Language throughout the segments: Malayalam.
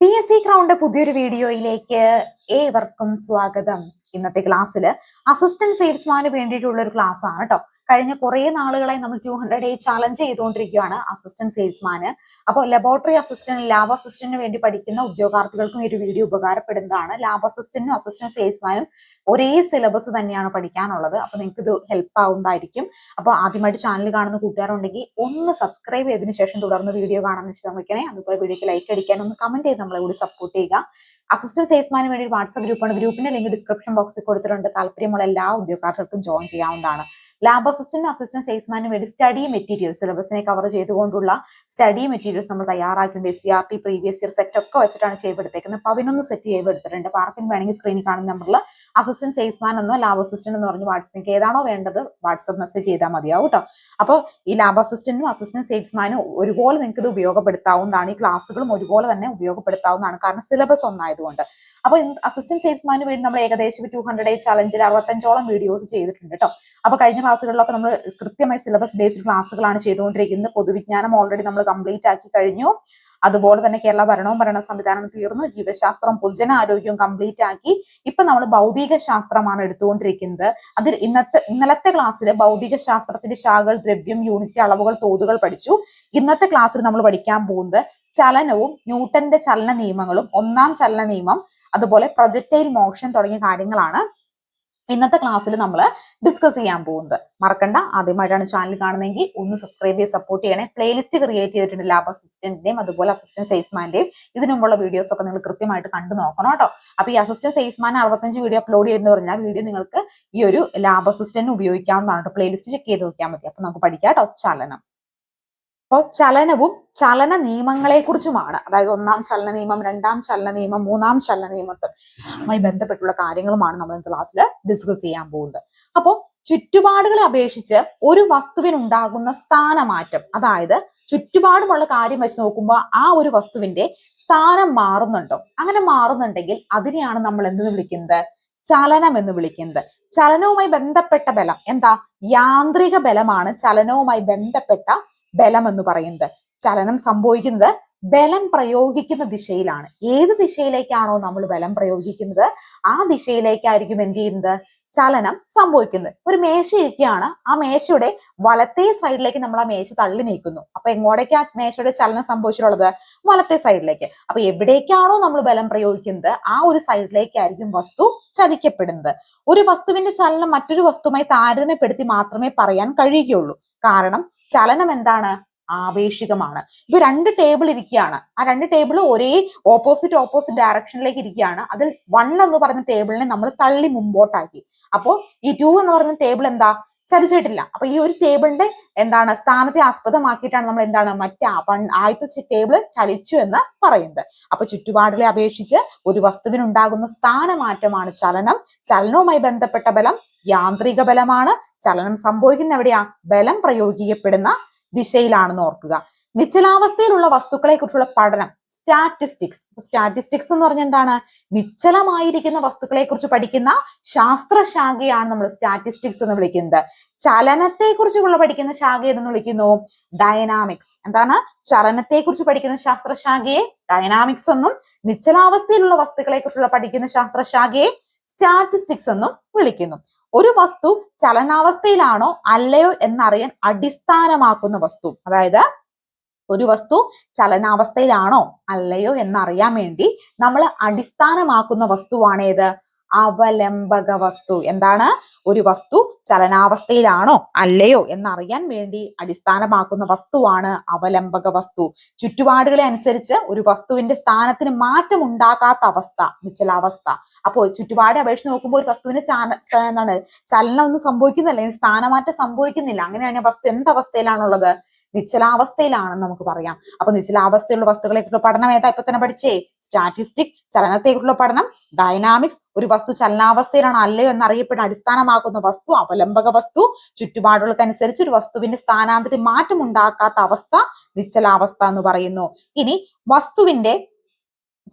പി എസ് സി ക്രൗണ്ട് പുതിയൊരു വീഡിയോയിലേക്ക് ഏവർക്കും സ്വാഗതം. ഇന്നത്തെ ക്ലാസ്സിൽ അസിസ്റ്റന്റ് സെയിൽസ്മാന് വേണ്ടിയിട്ടുള്ള ഒരു ക്ലാസ് ആണ് കേട്ടോ കഴിഞ്ഞ കുറെ നാളുകളായി നമ്മൾ ടു ഹൺഡ്രഡ് ഡേ ചലഞ്ച് ചെയ്തുകൊണ്ടിരിക്കുകയാണ് അസിസ്റ്റന്റ് സെയിൽസ്മാന് അപ്പോൾ ലബോറട്ടറി അസിസ്റ്റന്റ് ലാബ് അസിസ്റ്റന്റിന് വേണ്ടി പഠിക്കുന്ന ഉദ്യോഗാർത്ഥികൾക്കും ഈ ഒരു വീഡിയോ ഉപകാരപ്പെടുന്നതാണ്. ലാബ് അസിസ്റ്റന്റും അസിസ്റ്റന്റ് സെയിൽസ്മാനും ഒരേ സിലബസ് തന്നെയാണ് പഠിക്കാനുള്ളത്. അപ്പൊ നിങ്ങൾക്ക് ഇത് ഹെൽപ്പ് ആവുന്നതായിരിക്കും. അപ്പോൾ ആദ്യമായിട്ട് ചാനൽ കാണുന്ന കൂട്ടുകാരുണ്ടെങ്കിൽ ഒന്ന് സബ്സ്ക്രൈബ് ചെയ്തതിനു ശേഷം തുടർന്ന് വീഡിയോ കാണാൻ ശ്രമിക്കണേ. അതുപോലെ വീഡിയോക്ക് ലൈക്ക് അടിക്കാൻ ഒന്ന് കമന്റ് ചെയ്ത് നമ്മളെ കൂടി സപ്പോർട്ട് ചെയ്യുക. അസിസ്റ്റന്റ് സെയിൽസ്മാന് വേണ്ടി വാട്സ്ആപ്പ് ഗ്രൂപ്പാണ്. ഗ്രൂപ്പിന്റെ ലിങ്ക് ഡിസ്ക്രിപ്ഷൻ ബോക്സിൽ കൊടുത്തിട്ടുണ്ട്. താല്പര്യമുള്ള എല്ലാ ഉദ്യോഗാർത്ഥികൾക്കും ജോയിൻ ചെയ്യാവുന്നതാണ്. ലാബ് അസിസ്റ്റന്റും അസിസ്റ്റന്റ് സെയിൽസ്മാനും വേണ്ടി സ്റ്റഡി മെറ്റീരിയൽ സിലബസിനെ കവർ ചെയ്തുകൊണ്ടുള്ള സ്റ്റഡി മെറ്റീരിയൽസ് നമ്മൾ തയ്യാറാക്കിയിട്ടുണ്ട്. S C R T previous year set ഒക്കെ വെച്ചിട്ടാണ് ചെയ്തെടുത്തേക്കുന്നത് പതിനൊന്ന് സെറ്റ് ചെയ്തെടുത്തിട്ടുണ്ട് ആർക്കും വേണമെങ്കിൽ സ്ക്രീനിൽ കാണുന്ന നമ്പറിൽ അസിസ്റ്റന്റ് സെയിൽസ്മാൻ എന്നോ ലാബ് അസിസ്റ്റന്റ് എന്ന് പറഞ്ഞ് വാട്സപ്പ് ഏതാണോ വേണ്ടത് വാട്സപ്പ് മെസ്സേജ് ചെയ്താൽ മതിയാവും കേട്ടോ അപ്പോൾ ഈ ലാബ് അസിസ്റ്റന്റും അസിസ്റ്റന്റ് സെയിൽസ്മാനും ഒരുപോലെ നിങ്ങൾക്ക് ഇത് ഉപയോഗപ്പെടുത്താവുന്നതാണ്. ഈ ക്ലാസ്സുകളും ഒരുപോലെ തന്നെ ഉപയോഗപ്പെടുത്താവുന്നതാണ്. കാരണം സിലബസ് ഒന്നായതുകൊണ്ട്. അപ്പൊ അസിസ്റ്റന്റ് സെയിൽസ്മാന് വേണ്ടി നമ്മൾ ഏകദേശം ടു ഹൺഡ്രഡ് ഐ ചലഞ്ചിൽ അറുപത്തഞ്ചോളം വീഡിയോസ് ചെയ്തിട്ടുണ്ട് കേട്ടോ അപ്പൊ കഴിഞ്ഞ ക്ലാസ്സുകളിലൊക്കെ നമ്മൾ കൃത്യമായി സിലബസ് ബേസ്ഡ് ക്ലാസ്സുകളാണ് ചെയ്തുകൊണ്ടിരിക്കുന്നത്. പൊതുവിജ്ഞാനം ഓൾറെഡി നമ്മൾ കംപ്ലീറ്റ് ആക്കി കഴിഞ്ഞു. അതുപോലെ തന്നെ കേരള ഭരണവും ഭരണ സംവിധാനം തീർന്നു. ജീവശാസ്ത്രം പൊതുജന ആരോഗ്യവും കംപ്ലീറ്റ് ആക്കി. ഇപ്പൊ നമ്മൾ ഭൗതിക ശാസ്ത്രമാണ് എടുത്തുകൊണ്ടിരിക്കുന്നത്. അതിൽ ഇന്നത്തെ ഇന്നലത്തെ ക്ലാസ്സിൽ ഭൗതിക ശാസ്ത്രത്തിന്റെ ശാഖകൾ ദ്രവ്യം യൂണിറ്റ് അളവുകൾ തോതുകൾ പഠിച്ചു. ഇന്നത്തെ ക്ലാസ്സിൽ നമ്മൾ പഠിക്കാൻ പോകുന്നത് ചലനവും ന്യൂട്ടന്റെ ചലന നിയമങ്ങളും ഒന്നാം ചലന നിയമം അതുപോലെ പ്രൊജക്റ്റൈൽ മോഷൻ തുടങ്ങിയ കാര്യങ്ങളാണ് ഇന്നത്തെ ക്ലാസ്സിൽ നമ്മൾ ഡിസ്കസ് ചെയ്യാൻ പോകുന്നത്. മറക്കണ്ട. ആദ്യമായിട്ടാണ് ചാനൽ കാണുന്നതെങ്കിൽ ഒന്ന് സബ്സ്ക്രൈബ് ചെയ്ത് സപ്പോർട്ട് ചെയ്യണേ. പ്ലേലിസ്റ്റ് ക്രിയേറ്റ് ചെയ്തിട്ടുണ്ട് ലാബ് അസിസ്റ്റന്റിന്റെയും അതുപോലെ അസിസ്റ്റന്റ് സെയിൽസ്മാന്റെയും ഇതിനു മുമ്പുള്ള വീഡിയോസ് ഒക്കെ നിങ്ങൾ കൃത്യമായിട്ട് കണ്ടു നോക്കണം കേട്ടോ. അപ്പൊ ഈ അസിസ്റ്റന്റ് സെയിൽസ്മാൻ അറുപത്തഞ്ച് വീഡിയോ അപ്ലോഡ് ചെയ്തെന്ന് പറഞ്ഞാൽ വീഡിയോ നിങ്ങൾക്ക് ഈ ഒരു ലാബ് അസിസ്റ്റന്റ് ഉപയോഗിക്കാവുന്നതാണ്. പ്ലേലിസ്റ്റ് ചെക്ക് ചെയ്ത് നോക്കിയാൽ മതി. അപ്പൊ നമുക്ക് പഠിക്കാം കേട്ടോ. ചലനം. അപ്പോൾ ചലനവും ചലന നിയമങ്ങളെ കുറിച്ചുമാണ് അതായത് ഒന്നാം ചലന നിയമം രണ്ടാം ചലന നിയമം മൂന്നാം ചലന നിയമത്തുമായി ബന്ധപ്പെട്ടുള്ള കാര്യങ്ങളുമാണ് നമ്മൾ ക്ലാസ്സിൽ ഡിസ്കസ് ചെയ്യാൻ പോകുന്നത്. അപ്പോൾ ചുറ്റുപാടുകളെ അപേക്ഷിച്ച് ഒരു വസ്തുവിനുണ്ടാകുന്ന സ്ഥാനമാറ്റം അതായത് ചുറ്റുപാടുമുള്ള കാര്യം വെച്ച് നോക്കുമ്പോൾ ആ ഒരു വസ്തുവിന്റെ സ്ഥാനം മാറുന്നുണ്ടോ? അങ്ങനെ മാറുന്നുണ്ടെങ്കിൽ അതിനെയാണ് നമ്മൾ എന്തെന്ന് വിളിക്കുന്നത്? ചലനം എന്ന് വിളിക്കുന്നത്. ചലനവുമായി ബന്ധപ്പെട്ട ബലം എന്താ? യാന്ത്രിക ബലമാണ് ചലനവുമായി ബന്ധപ്പെട്ട ബലം എന്ന് പറയുന്നത്. ചലനം സംഭവിക്കുന്നത് ബലം പ്രയോഗിക്കുന്ന ദിശയിലാണ്. ഏത് ദിശയിലേക്കാണോ നമ്മൾ ബലം പ്രയോഗിക്കുന്നത് ആ ദിശയിലേക്കായിരിക്കും എന്ത് ചെയ്യുന്നത്? ചലനം സംഭവിക്കുന്നത്. ഒരു മേശ ഇരിക്കുകയാണ്. ആ മേശയുടെ വലത്തെ സൈഡിലേക്ക് നമ്മൾ ആ മേശ തള്ളി നീക്കുന്നു. അപ്പൊ എങ്ങോട്ടേക്ക് ആ മേശയുടെ ചലനം സംഭവിച്ചിട്ടുള്ളത്? വലത്തെ സൈഡിലേക്ക്. അപ്പൊ എവിടേക്കാണോ നമ്മൾ ബലം പ്രയോഗിക്കുന്നത് ആ ഒരു സൈഡിലേക്കായിരിക്കും വസ്തു ചലിക്കപ്പെടുന്നത്. ഒരു വസ്തുവിന്റെ ചലനം മറ്റൊരു വസ്തുവുമായി താരതമ്യപ്പെടുത്തി മാത്രമേ പറയാൻ കഴിയുകയുള്ളൂ. കാരണം ചലനം എന്താണ് ആവേശികമാണ് ഇപ്പൊ രണ്ട് ടേബിൾ ഇരിക്കുകയാണ്. ആ രണ്ട് ടേബിൾ ഒരേ ഓപ്പോസിറ്റ് ഓപ്പോസിറ്റ് ഡയറക്ഷനിലേക്ക് ഇരിക്കുകയാണ്. അതിൽ വൺ എന്ന് പറയുന്ന ടേബിളിനെ നമ്മൾ തള്ളി മുമ്പോട്ടാക്കി. അപ്പോ ഈ ടു എന്ന് പറയുന്ന ടേബിൾ എന്താ? ചലിച്ചിട്ടില്ല അപ്പൊ ഈ ഒരു ടേബിളിന്റെ എന്താണ് സ്ഥാനത്തെ ആസ്പദമാക്കിയിട്ടാണ് നമ്മൾ എന്താണ് മറ്റേ ആദ്യത്തെ ടേബിൾ ചലിച്ചു എന്ന് പറയുന്നത്. അപ്പൊ ചുറ്റുപാടിലെ അപേക്ഷിച്ച് ഒരു വസ്തുവിനുണ്ടാകുന്ന സ്ഥാനമാറ്റമാണ് ചലനം. ചലനവുമായി ബന്ധപ്പെട്ട ബലം യാന്ത്രിക ബലമാണ്. ചലനം സംഭവിക്കുന്ന എവിടെയാ? ബലം പ്രയോഗിക്കപ്പെടുന്ന ദിശയിലാണെന്ന് ഓർക്കുക. നിശ്ചലാവസ്ഥയിലുള്ള വസ്തുക്കളെ കുറിച്ചുള്ള പഠനം സ്റ്റാറ്റിസ്റ്റിക്സ് സ്റ്റാറ്റിസ്റ്റിക്സ് എന്ന് പറഞ്ഞാൽ എന്താണ്? നിശ്ചലമായിരിക്കുന്ന വസ്തുക്കളെ കുറിച്ച് പഠിക്കുന്ന ശാസ്ത്രശാഖയാണ് നമ്മൾ സ്റ്റാറ്റിസ്റ്റിക്സ് എന്ന് വിളിക്കുന്നത്. ചലനത്തെ കുറിച്ചുള്ള പഠിക്കുന്ന ശാഖ ഏതെന്ന് വിളിക്കുന്നു? ഡയനാമിക്സ് എന്താണ്? ചലനത്തെ കുറിച്ച് പഠിക്കുന്ന ശാസ്ത്രശാഖയെ ഡയനാമിക്സ് എന്നും നിശ്ചലാവസ്ഥയിലുള്ള വസ്തുക്കളെ കുറിച്ചുള്ള പഠിക്കുന്ന ശാസ്ത്രശാഖയെ സ്റ്റാറ്റിസ്റ്റിക്സ് എന്നും വിളിക്കുന്നു. ഒരു വസ്തു ചലനാവസ്ഥയിലാണോ അല്ലയോ എന്നറിയാൻ അടിസ്ഥാനമാക്കുന്ന വസ്തു. അതായത് ഒരു വസ്തു ചലനാവസ്ഥയിലാണോ അല്ലയോ എന്നറിയാൻ വേണ്ടി നമ്മൾ അടിസ്ഥാനമാക്കുന്ന വസ്തുവാണ് ഏത്? അവലംബക വസ്തു. എന്താണ്? ഒരു വസ്തു ചലനാവസ്ഥയിലാണോ അല്ലയോ എന്നറിയാൻ വേണ്ടി അടിസ്ഥാനമാക്കുന്ന വസ്തുവാണ് അവലംബക വസ്തു. ചുറ്റുപാടുകളെ അനുസരിച്ച് ഒരു വസ്തുവിന്റെ സ്ഥാനത്തിന് മാറ്റം ഉണ്ടാകാത്ത അവസ്ഥ നിശ്ചലാവസ്ഥ അപ്പോൾ ചുറ്റുപാടെ അപേക്ഷിച്ച് നോക്കുമ്പോൾ ഒരു വസ്തുവിന് എന്താണ്? ചലനം ഒന്നും സംഭവിക്കുന്നില്ല. സ്ഥാനമാറ്റം സംഭവിക്കുന്നില്ല. അങ്ങനെയാണ് വസ്തു എന്ത് അവസ്ഥയിലാണുള്ളത്? നിശ്ചലാവസ്ഥയിലാണെന്ന് നമുക്ക് പറയാം. അപ്പൊ നിശ്ചലാവസ്ഥയുള്ള വസ്തുക്കളെ കുറിച്ചുള്ള പഠനം ഏതാ? ഇപ്പൊ തന്നെ പഠിച്ചേ. സ്റ്റാറ്റിസ്റ്റിക് ചലനത്തെക്കുറിച്ചുള്ള പഠനം ഡൈനാമിക്സ് ഒരു വസ്തു ചലനാവസ്ഥയിലാണ് അല്ലയോ എന്നറിയപ്പെടുന്ന അടിസ്ഥാനമാക്കുന്ന വസ്തു അവലംബക വസ്തു ചുറ്റുപാടുകൾക്കനുസരിച്ച് ഒരു വസ്തുവിന്റെ സ്ഥാനാന്തരം മാറ്റം ഉണ്ടാക്കാത്ത അവസ്ഥ നിശ്ചലാവസ്ഥ എന്ന് പറയുന്നു. ഇനി വസ്തുവിന്റെ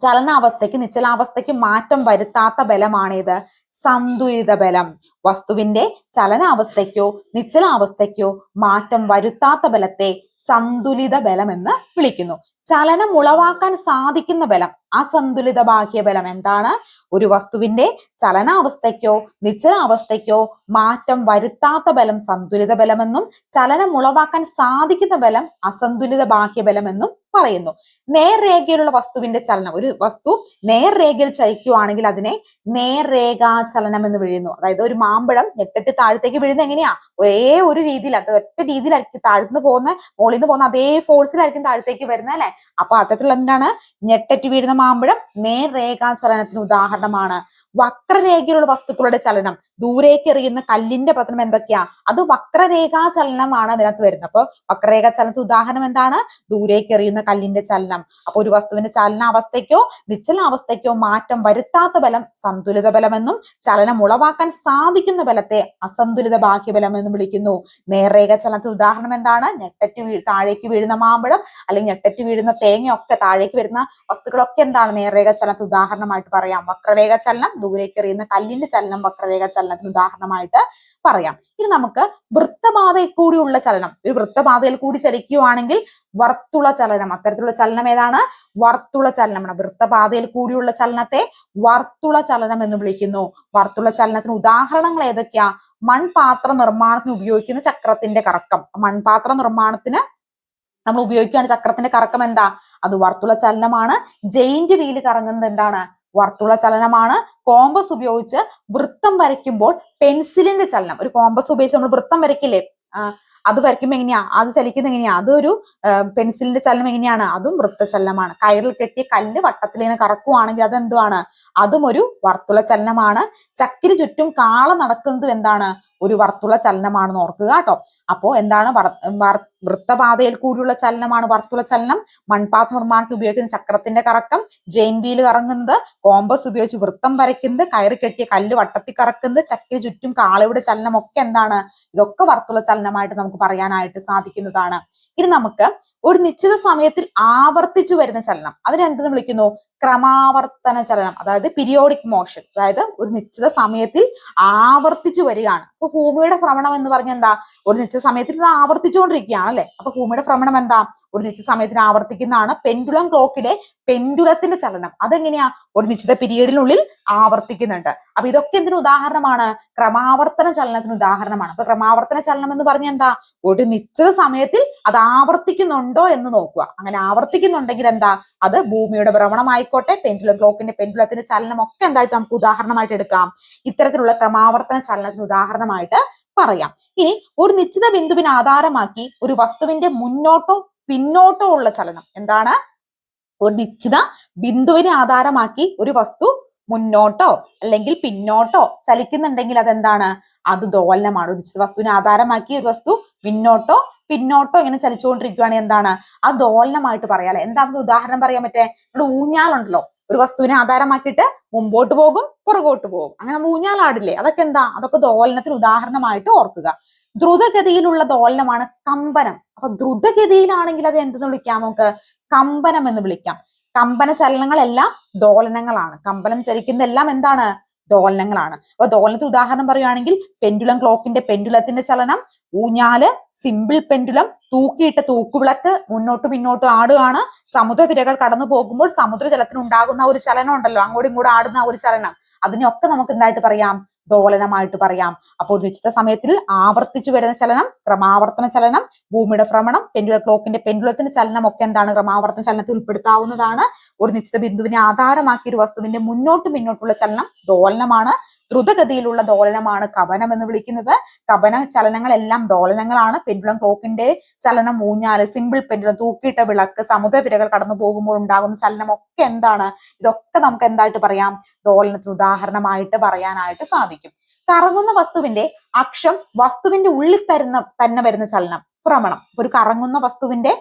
ചലനാവസ്ഥയ്ക്ക് നിശ്ചലാവസ്ഥയ്ക്ക് മാറ്റം വരുത്താത്ത ബലമാണേത്. സന്തുലിത ബലം. വസ്തുവിന്റെ ചലനാവസ്ഥയ്ക്കോ നിശ്ചലാവസ്ഥയ്ക്കോ മാറ്റം വരുത്താത്ത ബലത്തെ സന്തുലിത ബലം എന്ന് വിളിക്കുന്നു. ചലനം ഉളവാക്കാൻ സാധിക്കുന്ന ബലം. അസന്തുലിത ബാഹ്യബലം എന്താണ്? ഒരു വസ്തുവിന്റെ ചലനാവസ്ഥയ്ക്കോ നിശ്ചലാവസ്ഥയ്ക്കോ മാറ്റം വരുത്താത്ത ബലം സന്തുലിത ബലമെന്നും ചലനം ഉളവാക്കാൻ സാധിക്കുന്ന ബലം അസന്തുലിത ബാഹ്യബലം എന്നും പറയുന്നു. നേർരേഖയിലുള്ള വസ്തുവിന്റെ ചലനം ഒരു വസ്തു നേർരേഖയിൽ ചലിക്കുകയാണെങ്കിൽ അതിനെ നേർരേഖാ ചലനം എന്ന് വിളിക്കുന്നു അതായത് ഒരു മാമ്പഴം ഞെട്ടിട്ട് താഴത്തേക്ക് വീഴുന്നത് എങ്ങനെയാ? ഒരേ ഒരു രീതിയിൽ അത് ഒറ്റ രീതിയിലായിരിക്കും താഴ്ന്നു പോകുന്ന മുകളിൽ നിന്ന് പോകുന്ന അതേ ഫോഴ്സിലായിരിക്കും താഴത്തേക്ക് വരുന്നത് അല്ലെ? അപ്പൊ അത്തരത്തിലുള്ള എന്താണ്? ഞെട്ടറ്റ് വീഴുന്ന മാമ്പഴം നേർരേഖാ ചലനത്തിന് ഉദാഹരണമാണ്. വക്രരേഖയിലുള്ള വസ്തുക്കളുടെ ചലനം. ദൂരേക്ക് എറിയുന്ന കല്ലിന്റെ പതനം എന്തൊക്കെയാ? അത് വക്രരേഖാ ചലനമാണ് അതിനകത്ത് വരുന്നത്. അപ്പൊ വക്രരേഖാ ചലനത്തിന് ഉദാഹരണം എന്താണ്? ദൂരേക്ക് എറിയുന്ന കല്ലിന്റെ ചലനം. അപ്പൊ ഒരു വസ്തുവിന്റെ ചലനാവസ്ഥയ്ക്കോ നിശ്ചലാവസ്ഥയ്ക്കോ മാറ്റം വരുത്താത്ത ബലം സന്തുലിത ബലമെന്നും ചലനം ഉളവാക്കാൻ സാധിക്കുന്ന ബലത്തെ അസന്തുലിത ബാഹ്യബലം എന്നും വിളിക്കുന്നു. നേർരേഖ ചലനത്തിന് ഉദാഹരണം എന്താണ്? ഞെട്ടറ്റ് വീ താഴേക്ക് വീഴുന്ന മാമ്പഴം അല്ലെങ്കിൽ ഞെട്ടറ്റ് വീഴുന്ന തേങ്ങയൊക്കെ താഴേക്ക് വരുന്ന വസ്തുക്കളൊക്കെ എന്താണ്? നേർരേഖ ചലനത്തിന് ഉദാഹരണമായിട്ട് പറയാം. വക്രരേഖ ചലനം ദൂരേക്ക് എറിയുന്ന കല്ലിന്റെ ചലനം വക്രരേഖ ചലനത്തിന് ഉദാഹരണമായിട്ട് പറയാം. ഇനി നമുക്ക് വൃത്തപാതയിൽ കൂടിയുള്ള ചലനം. ഒരു വൃത്തപാതയിൽ കൂടി ചലിക്കുകയാണെങ്കിൽ വർത്തുള ചലനം. അത്തരത്തിലുള്ള ചലനം ഏതാണ്? വർത്തുള ചലനമാണ്. വൃത്തപാതയിൽ കൂടിയുള്ള ചലനത്തെ വർത്തുള ചലനം എന്ന് വിളിക്കുന്നു. വർത്തുള ചലനത്തിന് ഉദാഹരണങ്ങൾ ഏതൊക്കെയാ? മൺപാത്ര നിർമ്മാണത്തിന് ഉപയോഗിക്കുന്ന ചക്രത്തിന്റെ കറക്കം. മൺപാത്ര നിർമ്മാണത്തിന് നമ്മൾ ഉപയോഗിക്കുകയാണ് ചക്രത്തിന്റെ കറക്കം എന്താ? അത് വർത്തുള ചലനമാണ്. ജെയിന്റ് വീൽ കറങ്ങുന്നത് എന്താണ്? വർത്തുള ചലനമാണ്. കോമ്പസ് ഉപയോഗിച്ച് വൃത്തം വരയ്ക്കുമ്പോൾ പെൻസിലിന്റെ ചലനം. ഒരു കോമ്പസ് ഉപയോഗിച്ച് നമ്മൾ വൃത്തം വരയ്ക്കില്ലേ? അത് വരയ്ക്കുമ്പോൾ എങ്ങനെയാ? അത് ചലിക്കുന്നത് എങ്ങനെയാ? അതൊരു പെൻസിലിന്റെ ചലനം എങ്ങനെയാണ്? അതും വൃത്തചലനമാണ് കയറിൽ കെട്ടിയ കല്ല് വട്ടത്തിൽ ഇങ്ങനെ കറക്കുവാണെങ്കിൽ അത് എന്തുവാണ് അതും ഒരു വർത്തുള ചലനമാണ്. ചക്കിന് ചുറ്റും കാള നടക്കുന്നത് എന്താണ്? ഒരു വർത്തുള ചലനമാണെന്ന് ഓർക്കുക കേട്ടോ. അപ്പോ എന്താണ് വൃത്തപാതയിൽ കൂടിയുള്ള ചലനമാണ് വർത്തുള ചലനം. മൺപാത്ത് നിർമ്മാണത്തിൽ ഉപയോഗിക്കുന്ന ചക്രത്തിന്റെ കറക്കം ജെയിൻ വീൽ കറങ്ങുന്നത് കോമ്പസ് ഉപയോഗിച്ച് വൃത്തം വരയ്ക്കുന്നത് കയറി കെട്ടിയ കല്ല് വട്ടത്തിൽ കറക്കുന്നത് ചക്കിന് ചുറ്റും കാളയുടെ ചലനം ഒക്കെ എന്താണ്? ഇതൊക്കെ വർത്തുള ചലനമായിട്ട് നമുക്ക് പറയാനായിട്ട് സാധിക്കുന്നതാണ്. ഇനി നമുക്ക് ഒരു നിശ്ചിത സമയത്തിൽ ആവർത്തിച്ചു വരുന്ന ചലനം. അതിനെ എന്തെന്ന് വിളിക്കുന്നു? ക്രമാവർത്തന ചലനം അതായത് പീരിയോഡിക് മോഷൻ അതായത് ഒരു നിശ്ചിത സമയത്തിൽ ആവർത്തിച്ചു വരികയാണ്. അപ്പൊ ഭൂമിയുടെ ഭ്രമണം എന്ന് പറഞ്ഞ എന്താ? ഒരു നിശ്ചിത സമയത്തിൽ ഇത് ആവർത്തിച്ചുകൊണ്ടിരിക്കുകയാണ് അല്ലെ? അപ്പൊ ഭൂമിയുടെ ഭ്രമണം എന്താ? ഒരു നിശ്ചിത സമയത്തിന് ആവർത്തിക്കുന്നതാണ് പെൻഡുലം ക്ലോക്കിലെ പെൻഡുലത്തിന്റെ ചലനം. അതെങ്ങനെയാ? ഒരു നിശ്ചിത പീരീഡിനുള്ളിൽ ആവർത്തിക്കുന്നുണ്ട്. അപ്പൊ ഇതൊക്കെ എന്തിനു ഉദാഹരണമാണ്? ക്രമാവർത്തന ചലനത്തിന് ഉദാഹരണമാണ്. അപ്പൊ ക്രമാവർത്തന ചലനം എന്ന് പറഞ്ഞ എന്താ? ഒരു നിശ്ചിത സമയത്തിൽ അത് ആവർത്തിക്കുന്നുണ്ടോ എന്ന് നോക്കുക. അങ്ങനെ ആവർത്തിക്കുന്നുണ്ടെങ്കിൽ എന്താ? അത് ഭൂമിയുടെ ഭ്രമണമായിക്കോട്ടെ പെൻഡുലം ക്ലോക്കിന്റെ പെൻഡുലത്തിന്റെ ചലനം ഒക്കെ എന്തായിട്ട് നമുക്ക് ഉദാഹരണമായിട്ട് എടുക്കാം. ഇത്തരത്തിലുള്ള ക്രമാവർത്തന ചലനത്തിന് ഉദാഹരണമായിട്ട് പറയാം. ഇനി ഒരു നിശ്ചിത ബിന്ദുവിനെ ആധാരമാക്കി ഒരു വസ്തുവിന്റെ മുന്നോട്ടോ പിന്നോട്ടോ ഉള്ള ചലനം എന്താണ്? ഒരു നിശ്ചിത ബിന്ദുവിനെ ആധാരമാക്കി ഒരു വസ്തു മുന്നോട്ടോ അല്ലെങ്കിൽ പിന്നോട്ടോ ചലിക്കുന്നുണ്ടെങ്കിൽ അതെന്താണ്? അത് ദോലനമാണ് ഒരു നിശ്ചിത വസ്തുവിനെ ആധാരമാക്കി ഒരു വസ്തു മുന്നോട്ടോ പിന്നോട്ടോ ഇങ്ങനെ ചലിച്ചുകൊണ്ടിരിക്കുകയാണെങ്കിൽ എന്താണ്? ആ ദോലനമായിട്ട് പറയാം അല്ലെ? എന്താ ഉദാഹരണം പറയാൻ പറ്റേ? നമ്മുടെ ഊഞ്ഞാലുണ്ടല്ലോ. ഒരു വസ്തുവിനെ ആധാരമാക്കിയിട്ട് മുമ്പോട്ട് പോകും പുറകോട്ട് പോകും. അങ്ങനെ നമ്മൾ ഊഞ്ഞാലാടില്ലേ? അതൊക്കെ എന്താ? അതൊക്കെ ദോലനത്തിന് ഉദാഹരണമായിട്ട് ഓർക്കുക. ദ്രുതഗതിയിലുള്ള ദോലനമാണ് കമ്പനം. അപ്പൊ ദ്രുതഗതിയിലാണെങ്കിൽ അത് എന്തെന്ന് വിളിക്കാം നമുക്ക്? കമ്പനം എന്ന് വിളിക്കാം. കമ്പന ചലനങ്ങളെല്ലാം ദോലനങ്ങളാണ്. കമ്പനം ചലിക്കുന്നതെല്ലാം എന്താണ്? ദോലനങ്ങളാണ്. അപ്പൊ ദോലനത്തിന് ഉദാഹരണം പറയുകയാണെങ്കിൽ പെൻഡുലം ക്ലോക്കിന്റെ പെൻഡുലത്തിന്റെ ചലനം ഊഞ്ഞാൽ സിമ്പിൾ പെൻഡുലം തൂക്കിയിട്ട തൂക്കുവിളക്ക് മുന്നോട്ടും പിന്നോട്ട് ആടുകയാണ്. സമുദ്രതിരകൾ കടന്നു പോകുമ്പോൾ സമുദ്രജലത്തിന് ഉണ്ടാകുന്ന ഒരു ചലനം ഉണ്ടല്ലോ. അങ്ങോട്ടും ഇങ്ങോട്ടും ആടുന്ന ഒരു ചലനം. അതിനൊക്കെ നമുക്ക് എന്തായിട്ട് പറയാം? ദോലനമായിട്ട് പറയാം. അപ്പോൾ നിശ്ചിത സമയത്തിൽ ആവർത്തിച്ചു വരുന്ന ചലനം ക്രമാവർത്തന ചലനം ഭൂമിയുടെ ഭ്രമണം പെൻഡുല ക്ലോക്കിന്റെ പെൻഡുലത്തിന്റെ ചലനം ഒക്കെ എന്താണ്? ക്രമാവർത്തന ചലനത്തിൽ ഉൾപ്പെടുത്താവുന്നതാണ്. ഒരു നിശ്ചിത ബിന്ദുവിനെ ആധാരമാക്കി ഒരു വസ്തുവിന്റെ മുന്നോട്ട് പിന്നോട്ടുള്ള ചലനം ദോലനമാണ് ദ്രുതഗതിയിലുള്ള ദോലനമാണ് കവനം എന്ന് വിളിക്കുന്നത്. കവന ചലനങ്ങളെല്ലാം ദോലനങ്ങളാണ്. പെൻഡുലം ക്ലോക്കിന്റെ ചലനം ഊഞ്ഞാൽ സിമ്പിൾ പെൻഡുലം തൂക്കിയിട്ട വിളക്ക് സമുദ്രവിരകൾ കടന്നു പോകുമ്പോൾ ഉണ്ടാകുന്ന ചലനം ഒക്കെ എന്താണ്? ഇതൊക്കെ നമുക്ക് എന്തായിട്ട് പറയാം? ദോലനത്തിന് ഉദാഹരണമായിട്ട് പറയാനായിട്ട് സാധിക്കും. കറങ്ങുന്ന വസ്തുവിന്റെ അക്ഷം വസ്തുവിന്റെ ഉള്ളിൽ തരുന്ന തന്നെ വരുന്ന ചലനം ഭ്രമണം. ഒരു കറങ്ങുന്ന വസ്തുവിന്റെ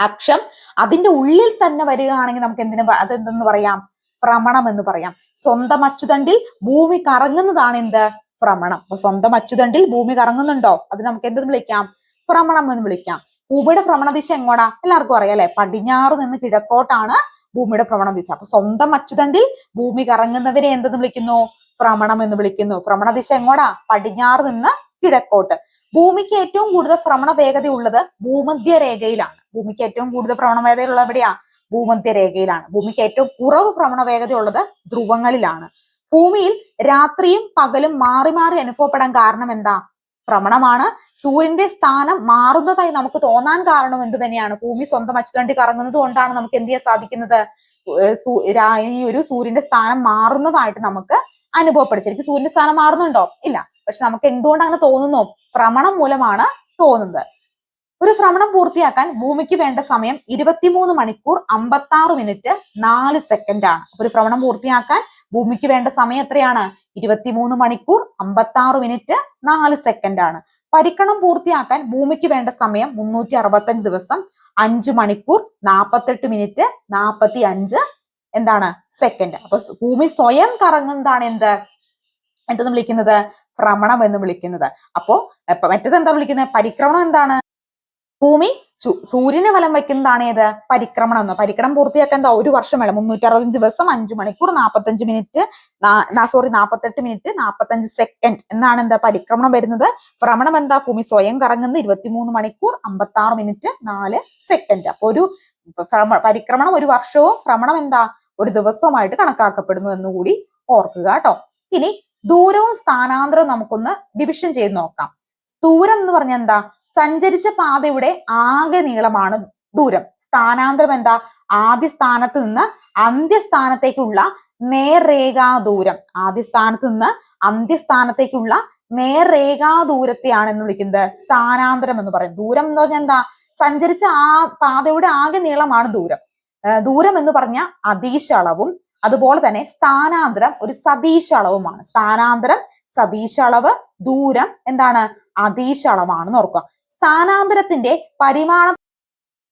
അക്ഷം അതിന്റെ ഉള്ളിൽ തന്നെ വരികയാണെങ്കിൽ നമുക്ക് എന്തിനു അതെന്തെന്ന് പറയാം? ഭ്രമണം എന്ന് പറയാം. സ്വന്തം അച്ചുതണ്ടിൽ ഭൂമി കറങ്ങുന്നതാണ് എന്ത്? ഭ്രമണം. അപ്പൊ സ്വന്തം അച്ചുതണ്ടിൽ ഭൂമി കറങ്ങുന്നുണ്ടോ? അത് നമുക്ക് എന്തെന്ന് വിളിക്കാം? ഭ്രമണം എന്ന് വിളിക്കാം. ഭൂമിയുടെ ഭ്രമണ ദിശ എങ്ങോട്ടാ എല്ലാവർക്കും അറിയാം അല്ലെ? പടിഞ്ഞാറ് നിന്ന് കിഴക്കോട്ടാണ് ഭൂമിയുടെ ഭ്രമണ ദിശ അപ്പൊ സ്വന്തം അച്ചുതണ്ടിൽ ഭൂമി കറങ്ങുന്നവരെ എന്തെന്ന് വിളിക്കുന്നു? ഭ്രമണം എന്ന് വിളിക്കുന്നു. ഭ്രമണ ദിശ എങ്ങോട്ടാ പടിഞ്ഞാറ് നിന്ന് കിഴക്കോട്ട്. ഭൂമിക്ക് ഏറ്റവും കൂടുതൽ ഭ്രമണ വേഗത ഉള്ളത് ഭൂമധ്യ രേഖയിലാണ് ഭൂമിക്ക് ഏറ്റവും കൂടുതൽ ഭ്രമണ വേഗതയുള്ള എവിടെയാ? ഭൂമധ്യരേഖയിലാണ്. ഭൂമിക്ക് ഏറ്റവും കുറവ് ഭ്രമണ വേഗത ഉള്ളത് ധ്രുവങ്ങളിലാണ്. ഭൂമിയിൽ രാത്രിയും പകലും മാറി മാറി അനുഭവപ്പെടാൻ കാരണം എന്താ? ഭ്രമണമാണ്. സൂര്യന്റെ സ്ഥാനം മാറുന്നതായി നമുക്ക് തോന്നാൻ കാരണം എന്ത് തന്നെയാണ് ഭൂമി സ്വന്തം അച്ചുതണ്ടി കറങ്ങുന്നത് കൊണ്ടാണ് നമുക്ക് എന്ത് ചെയ്യാൻ സാധിക്കുന്നത്? ഈ ഒരു സൂര്യന്റെ സ്ഥാനം മാറുന്നതായിട്ട് നമുക്ക് അനുഭവപ്പെടും. ശരിക്കും സൂര്യന്റെ സ്ഥാനം മാറുന്നുണ്ടോ? ഇല്ല. പക്ഷെ നമുക്ക് എന്തുകൊണ്ട് അങ്ങനെ തോന്നുന്നു? ഭ്രമണം മൂലമാണ് തോന്നുന്നത്. ഒരു ഭ്രമണം പൂർത്തിയാക്കാൻ ഭൂമിക്ക് വേണ്ട സമയം ഇരുപത്തിമൂന്ന് മണിക്കൂർ അമ്പത്തി ആറ് മിനിറ്റ് നാല് സെക്കൻഡ് ആണ്. ഒരു ഭ്രമണം പൂർത്തിയാക്കാൻ ഭൂമിക്ക് വേണ്ട സമയം എത്രയാണ്? ഇരുപത്തിമൂന്ന് മണിക്കൂർ അമ്പത്തി ആറ് മിനിറ്റ് നാല് സെക്കൻഡ് ആണ്. പരിക്രമണം പൂർത്തിയാക്കാൻ ഭൂമിക്ക് വേണ്ട സമയം മുന്നൂറ്റി അറുപത്തഞ്ച് ദിവസം അഞ്ച് മണിക്കൂർ നാൽപ്പത്തെട്ട് മിനിറ്റ് നാൽപ്പത്തി അഞ്ച് എന്താണ്? സെക്കൻഡ് അപ്പൊ ഭൂമി സ്വയം കറങ്ങുന്നതാണ് എന്ത്? എന്തെന്ന് വിളിക്കുന്നത്? ഭ്രമണം എന്ന് വിളിക്കുന്നത്. അപ്പോ മറ്റേത് എന്താ വിളിക്കുന്നത്? പരിക്രമണം എന്താണ്? ഭൂമി സൂര്യനെ വലം വെക്കുന്നതാണ് ഏത്? പരിക്രമണം എന്ന്. പരിക്രമം പൂർത്തിയാക്കാൻ എന്താ ഒരു വർഷം വേണം. മുന്നൂറ്റി അറുപത്തഞ്ച് ദിവസം അഞ്ചു മണിക്കൂർ നാൽപ്പത്തഞ്ച് മിനിറ്റ് സോറി നാൽപ്പത്തെട്ട് മിനിറ്റ് നാൽപ്പത്തഞ്ച് സെക്കൻഡ് എന്നാണ് എന്താ പരിക്രമണം വരുന്നത്. ഭ്രമണം എന്താ? ഭൂമി സ്വയം കറങ്ങുന്നത് ഇരുപത്തിമൂന്ന് മണിക്കൂർ അമ്പത്തി ആറ് മിനിറ്റ് നാല് സെക്കൻഡ് അപ്പൊ ഒരു പരിക്രമണം ഒരു വർഷവും ഭ്രമണം എന്താ? ഒരു ദിവസവുമായിട്ട് കണക്കാക്കപ്പെടുന്നു എന്നുകൂടി ഓർക്കുക കേട്ടോ. ഇനി ദൂരവും സ്ഥാനാന്തരവും നമുക്കൊന്ന് ഡിവിഷൻ ചെയ്ത് നോക്കാം. ദൂരം എന്ന് പറഞ്ഞാൽ എന്താ? സഞ്ചരിച്ച പാതയുടെ ആകെ നീളമാണ് ദൂരം. സ്ഥാനാന്തരം എന്താ? ആദ്യ സ്ഥാനത്ത് നിന്ന് അന്ത്യസ്ഥാനത്തേക്കുള്ള നേർരേഖാ ദൂരം ആദ്യ സ്ഥാനത്ത് നിന്ന് അന്ത്യസ്ഥാനത്തേക്കുള്ള നേർരേഖാ ദൂരത്തെയാണ് എന്ന് വിളിക്കുന്നത് സ്ഥാനാന്തരം എന്ന് പറയും ദൂരം എന്ന് പറഞ്ഞാൽ എന്താ? സഞ്ചരിച്ച ആ പാതയുടെ ആകെ നീളമാണ് ദൂരം. ദൂരം എന്ന് പറഞ്ഞ അതീശ അളവും അതുപോലെ തന്നെ സ്ഥാനാന്തരം ഒരു സതീശ അളവുമാണ്. സ്ഥാനാന്തരം സതീശ അളവ് ദൂരം എന്താണ്? അതീശ അളവാണെന്ന് ഓർക്കുക. സ്ഥാനാന്തരത്തിന്റെ പരിമാണ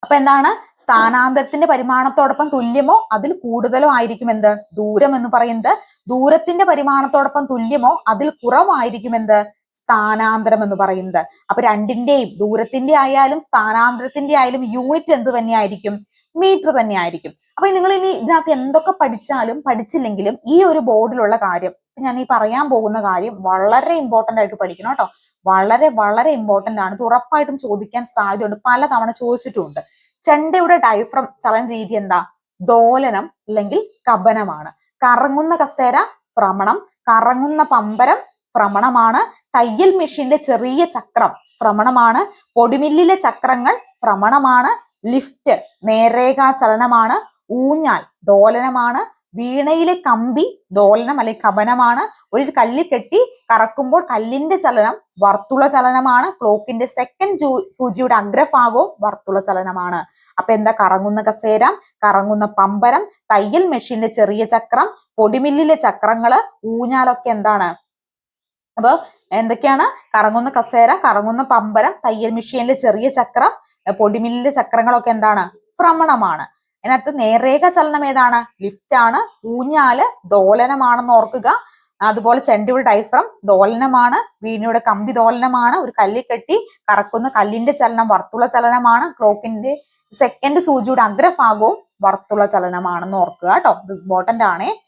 അപ്പൊ എന്താണ്? സ്ഥാനാന്തരത്തിന്റെ പരിമാണത്തോടൊപ്പം തുല്യമോ? അതിൽ കൂടുതലോ ആയിരിക്കും എന്ത്? ദൂരം എന്ന് പറയുന്നത് ദൂരത്തിന്റെ പരിമാണത്തോടൊപ്പം തുല്യമോ? അതിൽ കുറവായിരിക്കും എന്ത്? സ്ഥാനാന്തരം എന്ന് പറയുന്നത്. അപ്പൊ രണ്ടിന്റെയും ദൂരത്തിന്റെ ആയാലും സ്ഥാനാന്തരത്തിന്റെ ആയാലും യൂണിറ്റ് എന്ത് തന്നെയായിരിക്കും? മീറ്റർ തന്നെയായിരിക്കും. അപ്പൊ നിങ്ങൾ ഇനി ഇതിനകത്ത് എന്തൊക്കെ പഠിച്ചാലും പഠിച്ചില്ലെങ്കിലും ഈ ഒരു ബോർഡിലുള്ള കാര്യം ഞാൻ ഈ പറയാൻ പോകുന്ന കാര്യം വളരെ ഇമ്പോർട്ടന്റ് ആയിട്ട് പഠിക്കണം കേട്ടോ. വളരെ വളരെ ഇമ്പോർട്ടന്റ് ആണ്. ഇത് ഉറപ്പായിട്ടും ചോദിക്കാൻ സാധ്യതയുണ്ട്. പലതവണ ചോദിച്ചിട്ടുണ്ട്. ചെണ്ടയുടെ ഡൈഫ്രം ചലന രീതി എന്താ? ദോലനം അല്ലെങ്കിൽ കബനമാണ്. കറങ്ങുന്ന കസേര ഭ്രമണം കറങ്ങുന്ന പമ്പരം ഭ്രമണമാണ്. തയ്യൽ മെഷീനിലെ ചെറിയ ചക്രം ഭ്രമണമാണ്. പൊടിമില്ലിലെ ചക്രങ്ങൾ ഭ്രമണമാണ്. ലിഫ്റ്റ് നേരേഖാ ചലനമാണ് ഊഞ്ഞാൽ ദോലനമാണ്. വീണയിലെ കമ്പി ദോലനം അല്ലെങ്കിൽ കബനമാണ് ഒരു കല്ല് കെട്ടി കറക്കുമ്പോൾ കല്ലിന്റെ ചലനം വർത്തുള ചലനമാണ്. ക്ലോക്കിന്റെ സെക്കൻഡ് സൂചിയുടെ അഗ്രഭാഗവും വർത്തുള ചലനമാണ്. അപ്പൊ എന്താ കറങ്ങുന്ന കസേര കറങ്ങുന്ന പമ്പരം തയ്യൽ മെഷീനിലെ ചെറിയ ചക്രം പൊടിമില്ലിലെ ചക്രങ്ങൾ ഊഞ്ഞാലൊക്കെ എന്താണ്? അപ്പൊ എന്തൊക്കെയാണ്? കറങ്ങുന്ന കസേര കറങ്ങുന്ന പമ്പരം തയ്യൽ മെഷീനിലെ ചെറിയ ചക്രം പൊടിമില്ലിലെ ചക്രങ്ങളൊക്കെ എന്താണ്? ഭ്രമണമാണ്. അതിനകത്ത് നേർരേഖ ചലനം ഏതാണ്? ലിഫ്റ്റ് ആണ്. ഊഞ്ഞാൽ ദോലനമാണെന്ന് ഓർക്കുക. അതുപോലെ ചെണ്ടുവിൾ ഡൈഫ്രം ദോലനമാണ്. വീണയുടെ കമ്പി ദോലനമാണ്. ഒരു കല്ലിൽ കെട്ടി കറക്കുന്ന കല്ലിന്റെ ചലനം വർത്തുള ചലനമാണ്. ക്ലോക്കിന്റെ സെക്കൻഡ് സൂചിയുടെ അഗ്രഭാഗവും വർത്തുള ചലനമാണെന്ന് ഓർക്കുക കേട്ടോ. ഇത് ഇമ്പോർട്ടന്റ് ആണേ.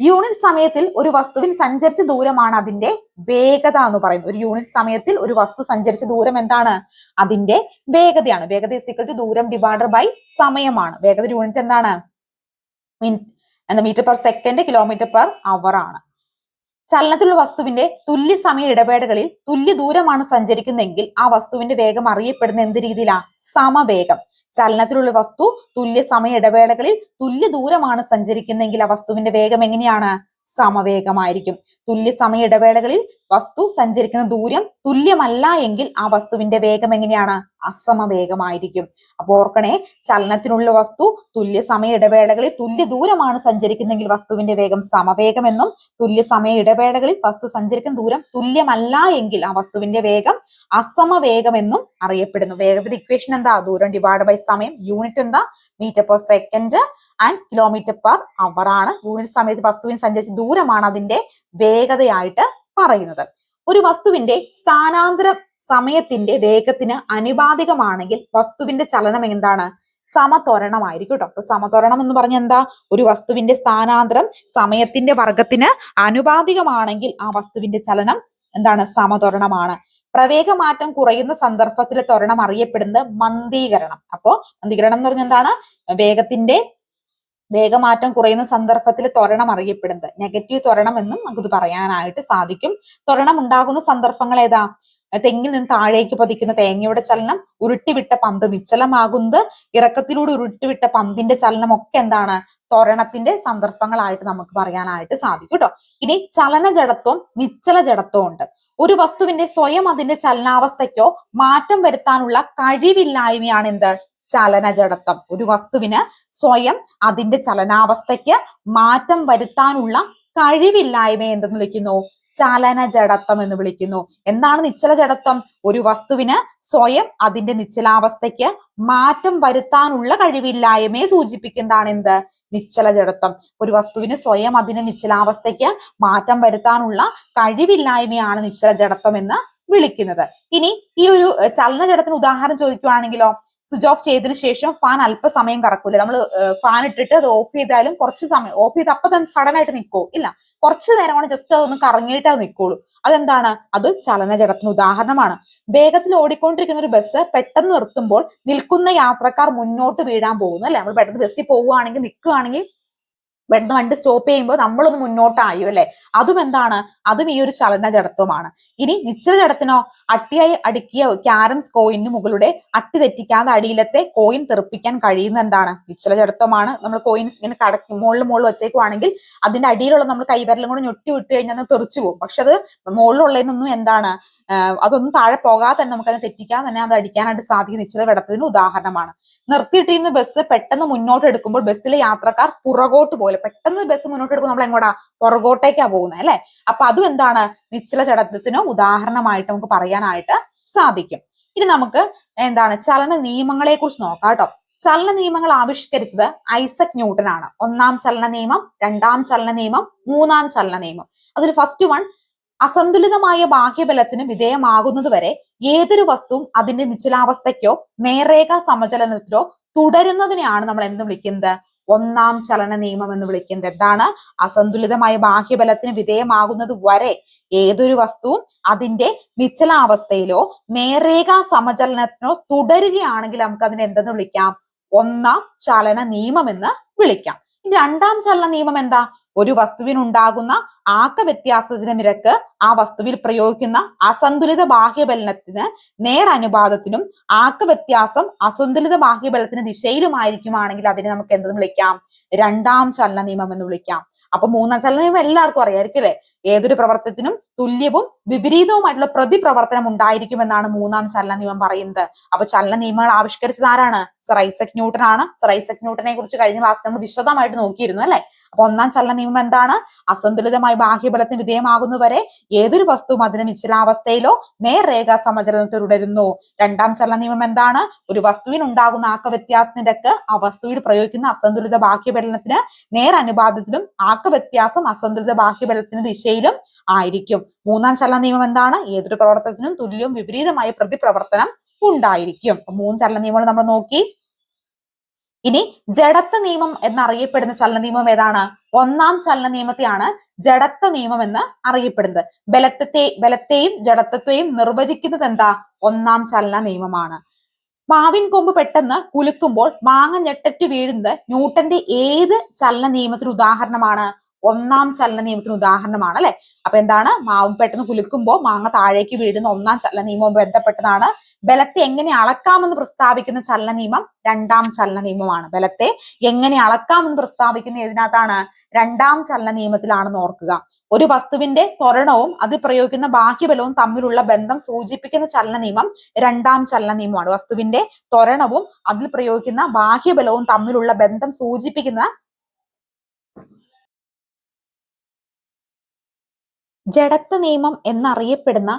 യൂണിറ്റ് സമയത്തിൽ ഒരു വസ്തുവിൻ സഞ്ചരിച്ച ദൂരമാണ് അതിന്റെ വേഗത എന്ന് പറയുന്നത്. ഒരു യൂണിറ്റ് സമയത്തിൽ ഒരു വസ്തു സഞ്ചരിച്ച ദൂരം എന്താണ്? അതിന്റെ വേഗതയാണ്. വേഗത ഇസിക്കൽ ടു ദൂരം ഡിവൈഡർ ബൈ സമയമാണ്. വേഗത യൂണിറ്റ് എന്താണ്? എന്താ metre per second kilometre per hour ആണ്. ചലനത്തിലുള്ള വസ്തുവിന്റെ തുല്യ സമയ ഇടവേളകളിൽ തുല്യ ദൂരമാണ് സഞ്ചരിക്കുന്നതെങ്കിൽ ആ വസ്തുവിന്റെ വേഗം അറിയപ്പെടുന്ന എന്ത് രീതിയിലാ? സമവേഗം. ചലനത്തിലുള്ള വസ്തു തുല്യ സമയ ഇടവേളകളിൽ തുല്യ ദൂരമാണ് സഞ്ചരിക്കുന്നതെങ്കിൽ ആ വസ്തുവിന്റെ വേഗം എങ്ങനെയാണ്? സമവേഗമായിരിക്കും. തുല്യ സമയ ഇടവേളകളിൽ വസ്തു സഞ്ചരിക്കുന്ന ദൂരം തുല്യമല്ല എങ്കിൽ ആ വസ്തുവിന്റെ വേഗം എങ്ങനെയാണ്? അസമവേഗമായിരിക്കും. അപ്പോൾ ഓർക്കണേ ചലനത്തിനുള്ള വസ്തു തുല്യ സമയ ഇടവേളകളിൽ തുല്യ ദൂരമാണ് സഞ്ചരിക്കുന്നെങ്കിൽ വസ്തുവിന്റെ വേഗം സമവേഗമെന്നും തുല്യ സമയ ഇടവേളകളിൽ വസ്തു സഞ്ചരിക്കുന്ന ദൂരം തുല്യമല്ല എങ്കിൽ ആ വസ്തുവിന്റെ വേഗം അസമവേഗമെന്നും അറിയപ്പെടുന്നു. വേഗത്തിന്റെ ഇക്വേഷൻ എന്താ? ദൂരം ഡിവൈഡ് ബൈ സമയം. യൂണിറ്റ് എന്താ? Metre per second and kilometre per hour ആണ്. യൂണിറ്റ് സമയത്ത് വസ്തുവിന് സഞ്ചരിച്ച ദൂരമാണ് അതിന്റെ വേഗതയായിട്ട് പറയുന്നത്. ഒരു വസ്തുവിന്റെ സ്ഥാനാന്തര സമയത്തിന്റെ വേഗത്തിന് അനുപാതികമാണെങ്കിൽ വസ്തുവിന്റെ ചലനം എന്താണ്? സമത്വരണമായിരിക്കും കേട്ടോ അപ്പൊ സമത്വരണം എന്ന് പറഞ്ഞ എന്താ? ഒരു വസ്തുവിന്റെ സ്ഥാനാന്തരം സമയത്തിന്റെ വർഗത്തിന് അനുപാതികമാണെങ്കിൽ ആ വസ്തുവിന്റെ ചലനം എന്താണ്? സമത്വരണമാണ് പ്രവേഗമാറ്റം കുറയുന്ന സന്ദർഭത്തിലെ ത്വരണം അറിയപ്പെടുന്നത് മന്ദീകരണം. അപ്പോ മന്ദീകരണം എന്ന് പറഞ്ഞാൽ എന്താണ്? വേഗത്തിന്റെ വേഗമാറ്റം കുറയുന്ന സന്ദർഭത്തിൽ ത്വരണം അറിയപ്പെടുന്നത്. നെഗറ്റീവ് ത്വരണം എന്നും നമുക്കിത് പറയാനായിട്ട് സാധിക്കും. ത്വരണം ഉണ്ടാകുന്ന സന്ദർഭങ്ങൾ ഏതാ? തെങ്ങിൽ നിന്ന് താഴേക്ക് പതിക്കുന്ന തേങ്ങയുടെ ചലനം ഉരുട്ടിവിട്ട പന്ത് നിശ്ചലമാകുന്നത് ഇറക്കത്തിലൂടെ ഉരുട്ടിവിട്ട പന്തിന്റെ ചലനം ഒക്കെ എന്താണ്? ത്വരണത്തിന്റെ സന്ദർഭങ്ങളായിട്ട് നമുക്ക് പറയാനായിട്ട് സാധിക്കും കേട്ടോ. ഇനി ചലന ജഡത്വം നിശ്ചല ജഡത്വം ഉണ്ട്. ഒരു വസ്തുവിന്റെ സ്വയം അതിന്റെ ചലനാവസ്ഥയ്ക്കോ മാറ്റം വരുത്താനുള്ള കഴിവില്ലായ്മയാണ് എന്ത്? ചലന ജഡത്വം ഒരു വസ്തുവിന് സ്വയം അതിന്റെ ചലനാവസ്ഥയ്ക്ക് മാറ്റം വരുത്താനുള്ള കഴിവില്ലായ്മ എന്തെന്ന് വിളിക്കുന്നു? ചലന ജഡത്വം എന്ന് വിളിക്കുന്നു. എന്താണ് നിശ്ചല ജഡത്വം ഒരു വസ്തുവിന് സ്വയം അതിന്റെ നിശ്ചലാവസ്ഥയ്ക്ക് മാറ്റം വരുത്താനുള്ള കഴിവില്ലായ്മയെ സൂചിപ്പിക്കുന്നതാണ് എന്ത്? നിശ്ചല ജഡത്വം ഒരു വസ്തുവിന് സ്വയം അതിന്റെ നിശ്ചലാവസ്ഥയ്ക്ക് മാറ്റം വരുത്താനുള്ള കഴിവില്ലായ്മയാണ് നിശ്ചല ജഡത്വം എന്ന് വിളിക്കുന്നത്. ഇനി ഈ ഒരു ചലന ജഡത്തിന് ഉദാഹരണം ചോദിക്കുവാണെങ്കിലോ സ്വിച്ച് ഓഫ് ചെയ്തതിനു ശേഷം ഫാൻ അല്പസമയം കറക്കൂല. നമ്മൾ ഫാൻ ഇട്ടിട്ട് അത് ഓഫ് ചെയ്താലും കുറച്ച് സമയം ഓഫ് ചെയ്ത് അപ്പൊ തന്നെ സഡൻ ആയിട്ട് നിൽക്കോ ഇല്ല. കുറച്ച് നേരം കൊണ്ട് ജസ്റ്റ് അതൊന്ന് കറങ്ങിയിട്ട് അത് നിൽക്കുള്ളൂ അതെന്താണ്? അത് ചലനജടത്തിന് ഉദാഹരണമാണ്. വേഗത്തിൽ ഓടിക്കൊണ്ടിരിക്കുന്ന ഒരു ബസ് പെട്ടെന്ന് നിർത്തുമ്പോൾ നിൽക്കുന്ന യാത്രക്കാർ മുന്നോട്ട് വീഴാൻ പോകുന്നു അല്ലെ? നമ്മൾ പെട്ടെന്ന് ബസ്സിൽ പോവുകയാണെങ്കിൽ നിൽക്കുകയാണെങ്കിൽ പെട്ടെന്ന് വണ്ടി സ്റ്റോപ്പ് ചെയ്യുമ്പോൾ നമ്മളൊന്ന് മുന്നോട്ടായോ അല്ലെ? അതും എന്താണ്? അതും ഈ ഒരു ചലന ജഡത്വമാണ് ഇനി നിശ്ചല ജഡത്തിനോ അട്ടിയായി അടുക്കിയ ക്യാരംസ് കോയിന് മുകളുടെ അട്ടി തെറ്റിക്കാതെ അടിയിലത്തെ കോയിൻ തെറിപ്പിക്കാൻ കഴിയുന്ന എന്താണ്? നിശ്ചല ജഡത്വമാണ് നമ്മൾ കോയിൻസ് ഇങ്ങനെ കടക്കി മുകളിൽ മുകളിൽ വെച്ചേക്കുവാണെങ്കിൽ അതിന്റെ അടിയിലുള്ള നമ്മൾ കൈവരലും കൂടെ ഞൊട്ടി വിട്ട് കഴിഞ്ഞാൽ തെറിച്ചു പോകും. പക്ഷെ അത് മുകളിലുള്ളതിനൊന്നും എന്താണ്? അതൊന്നും താഴെ പോകാതെ തന്നെ നമുക്ക് അത് തെറ്റിക്കാതെ തന്നെ അത് അടിക്കാനായിട്ട് സാധിക്കുന്ന നിശ്ചല ജഡത്തിന് ഉദാഹരണമാണ്. നിർത്തിയിട്ടിരുന്ന ബസ് പെട്ടെന്ന് മുന്നോട്ട് എടുക്കുമ്പോൾ ബസ്സിലെ യാത്രക്കാർ പുറകോട്ട് പോലെ പെട്ടെന്ന് ബസ് മുന്നോട്ട് എടുക്കുമ്പോൾ നമ്മൾ എങ്ങോട്ടാ പുറകോട്ടേക്കാ പോകുന്നത് അല്ലെ? അപ്പൊ അതും എന്താണ്? നിശ്ചല ചടത്തത്തിനോ ഉദാഹരണമായിട്ട് നമുക്ക് പറയാനായിട്ട് സാധിക്കും. ഇനി നമുക്ക് എന്താണ് ചലന നിയമങ്ങളെ കുറിച്ച് നോക്കാം കേട്ടോ. ചലന നിയമങ്ങൾ ആവിഷ്കരിച്ചത് ഐസക് ന്യൂട്ടൺ ആണ് ഒന്നാം ചലന നിയമം രണ്ടാം ചലന നിയമം മൂന്നാം ചലന നിയമം. അതിൽ ഫസ്റ്റ് വൺ അസന്തുലിതമായ ബാഹ്യബലത്തിന് വിധേയമാകുന്നതുവരെ ഏതൊരു വസ്തുവും അതിന്റെ നിശ്ചലാവസ്ഥയ്ക്കോ നേർരേഖ സമചലനത്തിലോ തുടരുന്നതിനെയാണ് നമ്മൾ എന്ത് വിളിക്കുന്നത്? ഒന്നാം ചലന നിയമം എന്ന് വിളിക്കുന്നത് എന്താണ്? അസന്തുലിതമായ ബാഹ്യബലത്തിന് വിധേയമാകുന്നത് വരെ ഏതൊരു വസ്തുവും അതിന്റെ നിശ്ചലാവസ്ഥയിലോ നേർരേഖാ സമചലനത്തിനോ തുടരുകയാണെങ്കിൽ നമുക്ക് അതിനെ എന്തെന്ന് വിളിക്കാം? ഒന്നാം ചലന നിയമം എന്ന് വിളിക്കാം. രണ്ടാം ചലന നിയമം എന്താ? ഒരു വസ്തുവിനുണ്ടാകുന്ന ആക്ക വ്യത്യാസത്തിന്റെ നിരക്ക് ആ വസ്തുവിൽ പ്രയോഗിക്കുന്ന അസന്തുലിത ബാഹ്യബലനത്തിന് നേരനുപാതത്തിനും ആക്ക വ്യത്യാസം അസന്തുലിത ബാഹ്യബലത്തിന് ദിശയിലുമായിരിക്കുമാണെങ്കിൽ അതിനെ നമുക്ക് എന്തെന്ന് വിളിക്കാം? രണ്ടാം ചലന നിയമം എന്ന് വിളിക്കാം. അപ്പൊ മൂന്നാം ചലന നിയമം എല്ലാവർക്കും അറിയായിരിക്കും അല്ലെ? ഏതൊരു പ്രവർത്തനത്തിനും തുല്യവും വിപരീതവുമായിട്ടുള്ള പ്രതിപ്രവർത്തനം ഉണ്ടായിരിക്കുമെന്നാണ് മൂന്നാം ചലന നിയമം പറയുന്നത്. അപ്പൊ ചലന നിയമങ്ങൾ ആവിഷ്കരിച്ചത് ആരാണ്? സർ ഐസക് ന്യൂട്ടൻ ആണ് സർ ഐസക് ന്യൂട്ടനെ കുറിച്ച് കഴിഞ്ഞ ക്ലാസ് നമ്മൾ വിശദമായിട്ട് നോക്കിയിരുന്നു അല്ലെ? അപ്പൊ ഒന്നാം ചലന നിയമം എന്താണ്? അസന്തുലിതമായ ബാഹ്യബലത്തിന് വിധേയമാകുന്നവരെ ഏതൊരു വസ്തുവും അതിന് നിശ്ചലാവസ്ഥയിലോ നേർരേഖ സമചലനത്തിൽ തുടരുന്നു. രണ്ടാം ചലന നിയമം എന്താണ്? ഒരു വസ്തുവിന് ഉണ്ടാകുന്ന ആക്ക വ്യത്യാസത്തിനൊക്കെ ആ വസ്തുവിൽ പ്രയോഗിക്കുന്ന അസന്തുലിത ബാഹ്യബലനത്തിന് നേർ അനുപാതത്തിലും ആക്ക വ്യത്യാസം അസന്തുലിത ബാഹ്യബലത്തിന് ദിശയിലും ആയിരിക്കും. മൂന്നാം ചലന നിയമം എന്താണ്? ഏതൊരു പ്രവർത്തനത്തിനും തുല്യവും വിപരീതമായ പ്രതിപ്രവർത്തനം ഉണ്ടായിരിക്കും. മൂന്ന് ചലന നിയമങ്ങൾ നമ്മൾ നോക്കി. ഇനി ജഡത്വ നിയമം എന്നറിയപ്പെടുന്ന ചലന നിയമം ഏതാണ്? ഒന്നാം ചലന നിയമത്തെയാണ് ജഡത്വ നിയമം എന്ന് അറിയപ്പെടുന്നത്. ബലത്തെ ബലത്തെയും ജഡത്വത്തെയും നിർവചിക്കുന്നത് എന്താ? ഒന്നാം ചലന നിയമമാണ്. മാവിൻ കൊമ്പ് പെട്ടെന്ന് കുലുക്കുമ്പോൾ മാങ്ങ ഞെട്ടറ്റ് വീഴുന്നത് ന്യൂട്ടന്റെ ഏത് ചലന നിയമത്തിന് ഉദാഹരണമാണ്? ഒന്നാം ചലന നിയമത്തിന് ഉദാഹരണമാണ് അല്ലെ? അപ്പൊ എന്താണ്? മാവും പെട്ടെന്ന് കുലുക്കുമ്പോൾ മാങ്ങ താഴേക്ക് വീഴുന്ന ഒന്നാം ചലന നിയമവും ബന്ധപ്പെട്ടതാണ്. ബലത്തെ എങ്ങനെ അളക്കാമെന്ന് പ്രസ്താവിക്കുന്ന ചലന നിയമം രണ്ടാം ചലന നിയമമാണ്. ബലത്തെ എങ്ങനെ അളക്കാമെന്ന് പ്രസ്താവിക്കുന്ന ഏതിനകത്താണ്? രണ്ടാം ചലന നിയമത്തിലാണെന്ന് ഓർക്കുക. ഒരു വസ്തുവിന്റെ ത്വരണവും അത് പ്രയോഗിക്കുന്ന ബാഹ്യബലവും തമ്മിലുള്ള ബന്ധം സൂചിപ്പിക്കുന്ന ചലന നിയമം രണ്ടാം ചലന നിയമമാണ്. വസ്തുവിന്റെ ത്വരണവും അതിൽ പ്രയോഗിക്കുന്ന ബാഹ്യബലവും തമ്മിലുള്ള ബന്ധം സൂചിപ്പിക്കുന്ന ജഡത്വ നിയമം എന്നറിയപ്പെടുന്ന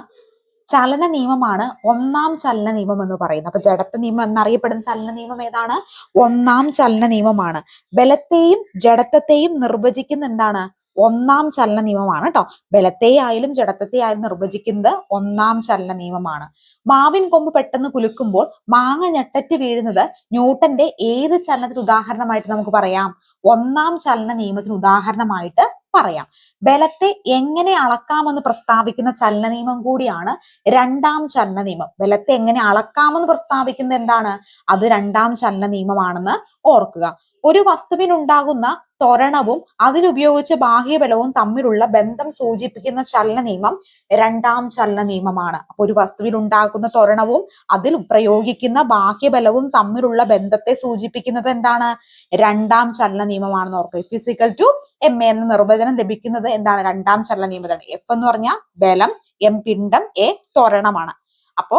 ചലന നിയമമാണ് ഒന്നാം ചലന നിയമം എന്ന് പറയുന്നത്. അപ്പൊ ജഡത്വ നിയമം എന്നറിയപ്പെടുന്ന ചലന നിയമം ഏതാണ്? ഒന്നാം ചലന നിയമമാണ്. ബലത്തെയും ജഡത്വത്തെയും നിർവചിക്കുന്ന എന്താണ്? ഒന്നാം ചലന നിയമമാണ് കേട്ടോ ബലത്തെ ആയാലും ജഡത്വത്തെ ആയാലും നിർവചിക്കുന്നത് ഒന്നാം ചലന നിയമമാണ്. മാവിൻ കൊമ്പ് പെട്ടെന്ന് കുലുക്കുമ്പോൾ മാങ്ങ ഞെട്ടറ്റ് വീഴുന്നത് ന്യൂട്ടന്റെ ഏത് ചലനത്തിന് ഉദാഹരണമായിട്ട് നമുക്ക് പറയാം? ഒന്നാം ചലന നിയമത്തിന് ഉദാഹരണമായിട്ട് പറയാം. ബലത്തെ എങ്ങനെ അളക്കാമെന്ന് പ്രസ്താവിക്കുന്ന ചലന നിയമം കൂടിയാണ് രണ്ടാം ചലന നിയമം. ബലത്തെ എങ്ങനെ അളക്കാമെന്ന് പ്രസ്താവിക്കുന്ന എന്താണ്? അത് രണ്ടാം ചലന നിയമമാണെന്ന് ഓർക്കുക. ഒരു വസ്തുവിനുണ്ടാകുന്ന ത്വരണവും അതിലുപയോഗിച്ച ബാഹ്യബലവും തമ്മിലുള്ള ബന്ധം സൂചിപ്പിക്കുന്ന ചലന നിയമം രണ്ടാം ചലന നിയമമാണ് അപ്പൊ ഒരു വസ്തുവിൽ ഉണ്ടാകുന്ന ത്വരണവും അതിൽ പ്രയോഗിക്കുന്ന ബാഹ്യബലവും തമ്മിലുള്ള ബന്ധത്തെ സൂചിപ്പിക്കുന്നത് എന്താണ്? രണ്ടാം ചലന നിയമമാണെന്ന് ഓർക്കുക ഫിസിക്കൽ ടു എം എ എന്ന നിർവചനം ലഭിക്കുന്നത് എന്താണ്? രണ്ടാം ചലന നിയമമാണ് എഫ് എന്ന് പറഞ്ഞാൽ ബലം എം പിണ്ഡം എ ത്വരണമാണ്. അപ്പോ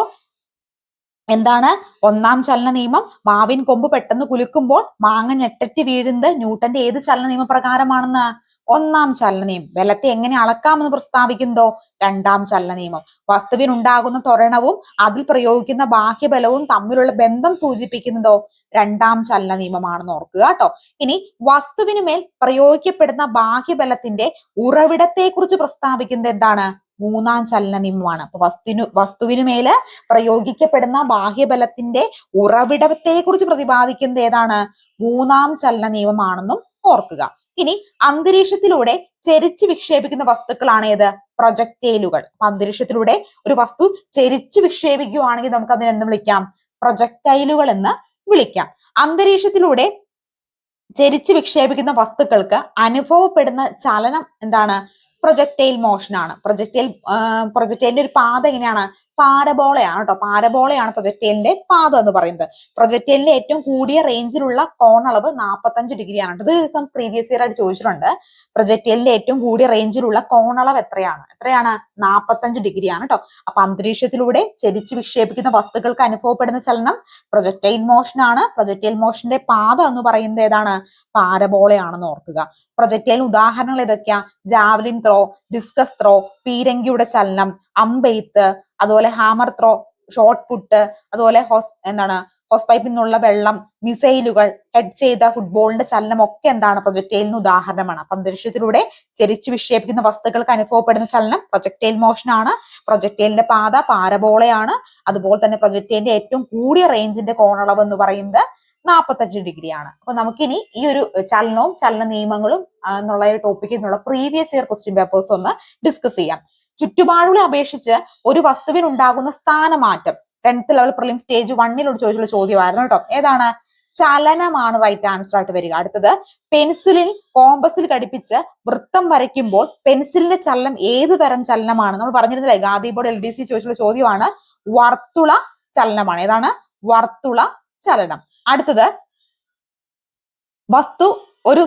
എന്താണ്? ഒന്നാം ചലന നിയമം. മാവിൻ കൊമ്പ് പെട്ടെന്ന് കുലുക്കുമ്പോൾ മാങ്ങ ഞെട്ടറ്റ് വീഴുന്നത് ന്യൂട്ടന്റെ ഏത് ചലന നിയമ പ്രകാരമാണെന്ന് ഒന്നാം ചലന നിയമം. ബലത്തെ എങ്ങനെ അളക്കാമെന്ന് പ്രസ്താവിക്കുന്നതോ രണ്ടാം ചലന നിയമം. വസ്തുവിനുണ്ടാകുന്ന ത്വരണവും അതിൽ പ്രയോഗിക്കുന്ന ബാഹ്യബലവും തമ്മിലുള്ള ബന്ധം സൂചിപ്പിക്കുന്നതോ രണ്ടാം ചലന നിയമമാണെന്ന് ഓർക്കുക കേട്ടോ. ഇനി വസ്തുവിനുമേൽ പ്രയോഗിക്കപ്പെടുന്ന ബാഹ്യബലത്തിന്റെ ഉറവിടത്തെക്കുറിച്ച് പ്രസ്താവിക്കുന്നത് എന്താണ്? മൂന്നാം ചലന നിയമമാണ് അപ്പൊ വസ്തുവിനു വസ്തുവിനു മേൽ പ്രയോഗിക്കപ്പെടുന്ന ബാഹ്യബലത്തിന്റെ ഉറവിടത്തെ കുറിച്ച് പ്രതിപാദിക്കുന്നത് ഏതാണ്? മൂന്നാം ചലന നിയമമാണെന്നും ഓർക്കുക. ഇനി അന്തരീക്ഷത്തിലൂടെ ചെരിച്ച് വിക്ഷേപിക്കുന്ന വസ്തുക്കളാണ് ഏത്? പ്രൊജക്ടൈലുകൾ അന്തരീക്ഷത്തിലൂടെ ഒരു വസ്തു ചെരിച്ച് വിക്ഷേപിക്കുകയാണെങ്കിൽ നമുക്ക് അതിനെ എന്ത് വിളിക്കാം? പ്രൊജക്റ്റൈലുകൾ എന്ന് വിളിക്കാം. അന്തരീക്ഷത്തിലൂടെ ചെരിച്ച് വിക്ഷേപിക്കുന്ന വസ്തുക്കൾക്ക് അനുഭവപ്പെടുന്ന ചലനം എന്താണ്? പ്രൊജക്ടൈൽ മോഷനാണ് പ്രൊജക്റ്റൈൽ പ്രൊജക്ടൈൽ പ്രൊജക്ടൈലിന്റെ ഒരു പാത എങ്ങനെയാണ്? പാരബോളയാണ് കേട്ടോ പാരബോളയാണ് പ്രൊജക്ടൈലിന്റെ പാത എന്ന് പറയുന്നത്. പ്രൊജക്ടൈലിന്റെ ഏറ്റവും കൂടിയ റേഞ്ചിലുള്ള കോൺ അളവ് നാൽപ്പത്തഞ്ച് ഡിഗ്രിയാണ് ഇത് ദിവസം പ്രീവിയസ് ഇയർ ആയിട്ട് ചോദിച്ചിട്ടുണ്ട്. പ്രൊജക്ടൈലിന്റെ ഏറ്റവും കൂടിയ റേഞ്ചിലുള്ള കോൺ അളവ് എത്രയാണ്? എത്രയാണ്? നാൽപ്പത്തഞ്ച് ഡിഗ്രിയാണ് കേട്ടോ അപ്പൊ അന്തരീക്ഷത്തിലൂടെ ചരിച്ച് വിക്ഷേപിക്കുന്ന വസ്തുക്കൾക്ക് അനുഭവപ്പെടുന്ന ചലനം പ്രൊജക്റ്റൈൽ മോഷനാണ് പ്രൊജക്റ്റൈൽ മോഷന്റെ പാത എന്ന് പറയുന്നത് ഏതാണ്? പാരബോളയാണെന്ന് ഓർക്കുക. പ്രൊജക്ടൈൽ ഉദാഹരണങ്ങൾ ഏതൊക്കെയാ? ജാവലിൻ ത്രോ ഡിസ്കസ് ത്രോ പീരങ്കിയുടെ ചലനം അമ്പെയ്ത്ത് അതുപോലെ ഹാമർ ത്രോ ഷോർട്ട് പുട്ട് അതുപോലെ ഹോസ് എന്താണ് ഹോസ് പൈപ്പിൽ നിന്നുള്ള വെള്ളം മിസൈലുകൾ ഹെഡ് ചെയ്ത ഫുട്ബോളിന്റെ ചലനം ഒക്കെ എന്താണ്? പ്രൊജക്ടൈലിന് ഉദാഹരണമാണ്. അപ്പൊ അന്തരീക്ഷത്തിലൂടെ ചരിച്ചു വിക്ഷേപിക്കുന്ന വസ്തുക്കൾക്ക് അനുഭവപ്പെടുന്ന ചലനം പ്രൊജക്ടൈൽ മോഷൻ ആണ്. പ്രൊജക്ടൈലിന്റെ പാത പാരബോളയാണ് അതുപോലെ തന്നെ പ്രൊജക്ടൈലിന്റെ ഏറ്റവും കൂടിയ റേഞ്ചിന്റെ കോണളവ് എന്ന് പറയുന്നത് നാൽപ്പത്തഞ്ച് ഡിഗ്രിയാണ്. അപ്പൊ നമുക്കിനി ഈ ഒരു ചലനവും ചലന നിയമങ്ങളും എന്നുള്ള ഒരു ടോപ്പിക്കിൽ നിന്നുള്ള പ്രീവിയസ് ഇയർ ക്വസ്റ്റ്യൻ പേപ്പേഴ്സ് ഒന്ന് ഡിസ്കസ് ചെയ്യാം. ചുറ്റുപാടുകളെ അപേക്ഷിച്ച് ഒരു വസ്തുവിൽ ഉണ്ടാകുന്ന സ്ഥാനമാറ്റം. ടെൻത്ത് ലെവൽ പ്രിലിം സ്റ്റേജ് വണ്ണിലോട് ചോദിച്ചുള്ള ചോദ്യമായിരുന്നു കേട്ടോ. ഏതാണ്? ചലനമാണ് റൈറ്റ് ആൻസർ ആയിട്ട് വരിക. അടുത്തത് പെൻസിലിൽ കോമ്പസിൽ ഘടിപ്പിച്ച് വൃത്തം വരയ്ക്കുമ്പോൾ പെൻസിലിന്റെ ചലനം ഏത് തരം ചലനമാണ്? നമ്മൾ പറഞ്ഞിരുന്നില്ലേ Gandhi board L D C ചോദിച്ചുള്ള ചോദ്യമാണ് വർത്തുള ചലനമാണ്. ഏതാണ്? വർത്തുള ചലനം. അടുത്തത് വസ്തു ഒരു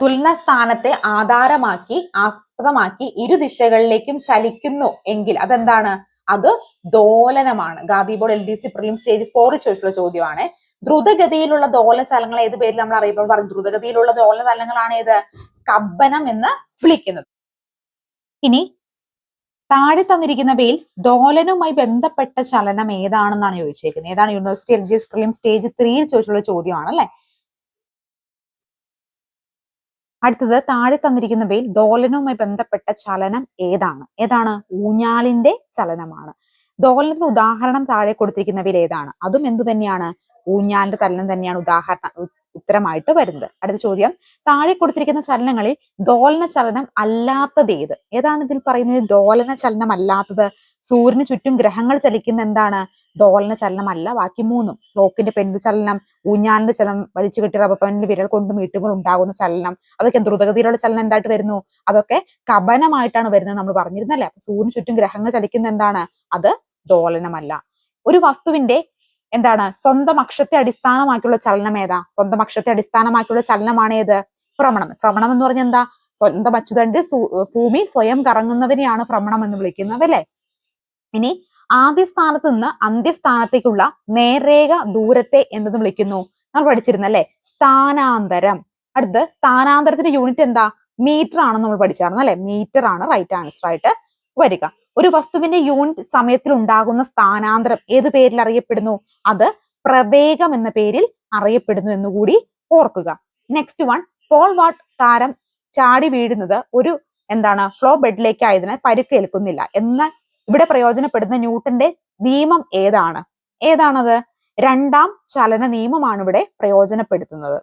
തുലന സ്ഥാനത്തെ ആധാരമാക്കി ആസ്പദമാക്കി ഇരു ദിശകളിലേക്കും ചലിക്കുന്നു എങ്കിൽ അതെന്താണ്? അത് ദോലനമാണ്. Gandhi board L D C prelim stage ഫോറിൽ ചോദിച്ചുള്ള ചോദ്യമാണ്. ദ്രുതഗതിയിലുള്ള ദോലന സ്ഥലങ്ങൾ ഏത് പേരിൽ നമ്മൾ അറിയപ്പോൾ പറഞ്ഞു ദ്രുതഗതിയിലുള്ള ദോലന സ്ഥലങ്ങളാണ് ഏത്? കബ്ബനം എന്ന് വിളിക്കുന്നത്. ഇനി താഴെ തന്നിരിക്കുന്നവയിൽ ദോലനുമായി ബന്ധപ്പെട്ട ചലനം ഏതാണെന്നാണ് ചോദിച്ചേക്കുന്നത്. ഏതാണ് university L G S prelim stage ത്രീയിൽ ചോദിച്ചുള്ള ചോദ്യമാണ് അല്ലെ? അടുത്തത് താഴെ തന്നിരിക്കുന്നവയിൽ ദോലനവുമായി ബന്ധപ്പെട്ട ചലനം ഏതാണ്? ഏതാണ്? ഊഞ്ഞാലിന്റെ ചലനമാണ്. ദോലനത്തിന് ഉദാഹരണം താഴെ കൊടുത്തിരിക്കുന്നവയിൽ ഏതാണ്? അതും എന്ത് തന്നെയാണ് ഊഞ്ഞാലിന്റെ തലനം തന്നെയാണ് ഉദാഹരണ ഉത്തരമായിട്ട് വരുന്നത്. അടുത്ത ചോദ്യം. താഴെ കൊടുത്തിരിക്കുന്ന ചലനങ്ങളിൽ ദോലന ചലനം അല്ലാത്തത് ഏത്? ഏതാണ് ഇതിൽ പറയുന്നത്? ദോലന ചലനം അല്ലാത്തത് സൂര്യന് ചുറ്റും ഗ്രഹങ്ങൾ ചലിക്കുന്ന എന്താണ്? ദോലന ചലനം അല്ല ബാക്കി മൂന്നും. ക്ലോക്കിന്റെ പെൻഡു ചലനം ഊഞ്ഞാലിന്റെ ചലനം വലിച്ചു കെട്ടി റബ്ബർ വിരൽ കൊണ്ടും മീട്ടുമ്പോൾ ഉണ്ടാകുന്ന ചലനം അതൊക്കെ ദ്രുതഗതിയിലുള്ള ചലനം എന്തായിട്ട് വരുന്നു? അതൊക്കെ കപനമായിട്ടാണ് വരുന്നത് നമ്മൾ പറഞ്ഞിരുന്നല്ലേ? അപ്പൊ സൂര്യന് ചുറ്റും ഗ്രഹങ്ങൾ ചലിക്കുന്ന എന്താണ്? അത് ദോലനമല്ല. ഒരു വസ്തുവിന്റെ എന്താണ്? സ്വന്തം അക്ഷത്തെ അടിസ്ഥാനമാക്കിയുള്ള ചലനം ഏതാ? സ്വന്തം അക്ഷത്തെ അടിസ്ഥാനമാക്കിയുള്ള ചലനമാണ് ഏത്? ഭ്രമണം. ഭ്രമണം എന്ന് പറഞ്ഞാൽ എന്താ? സ്വന്തം അച്ചുതണ്ട് ഭൂമി സ്വയം കറങ്ങുന്നതിനെയാണ് ഭ്രമണം എന്ന് വിളിക്കുന്നത് അല്ലെ? ഇനി ആദ്യ സ്ഥാനത്ത് നിന്ന് അന്ത്യസ്ഥാനത്തേക്കുള്ള നേർരേഖ ദൂരത്തെ എന്തെന്ന് വിളിക്കുന്നു? നമ്മൾ പഠിച്ചിരുന്നല്ലേ സ്ഥാനാന്തരം. അടുത്ത് സ്ഥാനാന്തരത്തിന്റെ യൂണിറ്റ് എന്താ? മീറ്റർ ആണെന്ന് നമ്മൾ പഠിച്ചായിരുന്നു അല്ലെ? മീറ്റർ ആണ് റൈറ്റ് ആൻസർ ആയിട്ട് വരിക. ഒരു വസ്തുവിന്റെ യൂണിറ്റ് സമയത്തിൽ ഉണ്ടാകുന്ന സ്ഥാനാന്തരം ഏത് പേരിൽ അറിയപ്പെടുന്നു? അത് പ്രവേഗം എന്ന പേരിൽ അറിയപ്പെടുന്നു എന്നുകൂടി ഓർക്കുക. നെക്സ്റ്റ് വൺ പോൾ വാട്ട് താരം ചാടി വീഴുന്നത് ഒരു എന്താണ്? ഫ്ലോ ബെഡിലേക്ക് ആയതിനാൽ പരുക്കേൽക്കുന്നില്ല. എന്ന ഇവിടെ പ്രയോജനപ്പെടുന്ന ന്യൂട്ടന്റെ നിയമം ഏതാണ്? ഏതാണത്? രണ്ടാം ചലന നിയമമാണ് ഇവിടെ പ്രയോജനപ്പെടുത്തുന്നത്.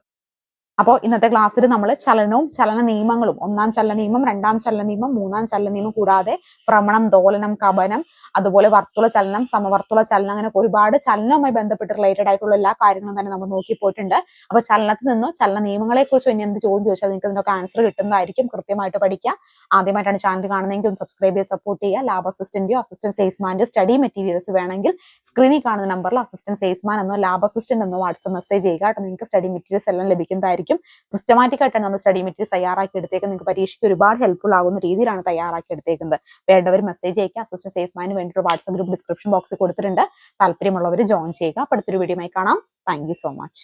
അപ്പോൾ ഇന്നത്തെ ക്ലാസ്സിൽ നമ്മൾ ചലനവും ചലന നിയമങ്ങളും ഒന്നാം ചലന നിയമം രണ്ടാം ചലന നിയമം മൂന്നാം ചലന നിയമം കൂടാതെ ഭ്രമണം ദോലനം കപനം അതുപോലെ വർത്തുള ചലനം സമവർത്തുള ചലനം അങ്ങനെ ഒരുപാട് ചലനവുമായി ബന്ധപ്പെട്ട് റിലേറ്റഡ് ആയിട്ടുള്ള എല്ലാ കാര്യങ്ങളും തന്നെ നമ്മൾ നോക്കി പോയിട്ടുണ്ട്. അപ്പൊ ചലനത്തിൽ നിന്നോ ചലന നിയമങ്ങളെ കുറിച്ചോ ഇനി എന്ത് ചോദ്യം ചോദിച്ചാൽ നിങ്ങൾക്ക് ഇതിനൊക്കെ ആൻസർ കിട്ടുന്നതായിരിക്കും. കൃത്യമായിട്ട് പഠിക്കുക ആദ്യമായിട്ടാണ് ചാനൽ കാണുന്നതെങ്കിൽ ഒന്ന് സബ്സ്ക്രൈബ് ചെയ്ത് സപ്പോർട്ട് ചെയ്യുക. ലാബ് അസിസ്റ്റന്റോ അസിസ്റ്റന്റ് സെയിൽസ്മാന്റെയോ സ്റ്റഡി മെറ്റീരിയൽസ് വേണമെങ്കിൽ സ്ക്രീനിൽ കാണുന്ന നമ്പറിൽ അസിസ്റ്റന്റ് സെയിൽസ്മാൻ എന്നോ ലാബ് അസിസ്റ്റന്റ് എന്നോ വാട്സ്ആപ്പ് മെസ്സേജ് ചെയ്യുക കേട്ടോ. നിങ്ങൾക്ക് സ്റ്റഡി മെറ്റീരിയൽസ് എല്ലാം ലഭിക്കുന്നതായിരിക്കും. സിസ്റ്റമാറ്റിക് ആയിട്ടാണ് നമ്മൾ സ്റ്റഡി മെറ്റീരിയൽസ് തയ്യാറാക്കി എടുത്തേക്കുന്നത്. നിങ്ങൾക്ക് പരീക്ഷയ്ക്ക് ഒരുപാട് ഹെൽപ്ഫുൾ ആകുന്ന രീതിയിലാണ് തയ്യാറാക്കി എടുത്തേക്കുന്നത്. വേണ്ടവർ മെസ്സേജ് അയക്കുക അസിസ്റ്റന്റ് സെയിൽസ്മാന് വേണ്ടിയിട്ട് വാട്സ്ആപ്പ് ഗ്രൂപ്പ് ഡിസ്ക്രിപ്ഷൻ ബോക്സിൽ കൊടുത്തിട്ടുണ്ട്. താല്പര്യമുള്ളവർ ജോയിൻ ചെയ്യുക. അപ്പോൾ അടുത്തൊരു വീഡിയോ കാണാം. Thank so much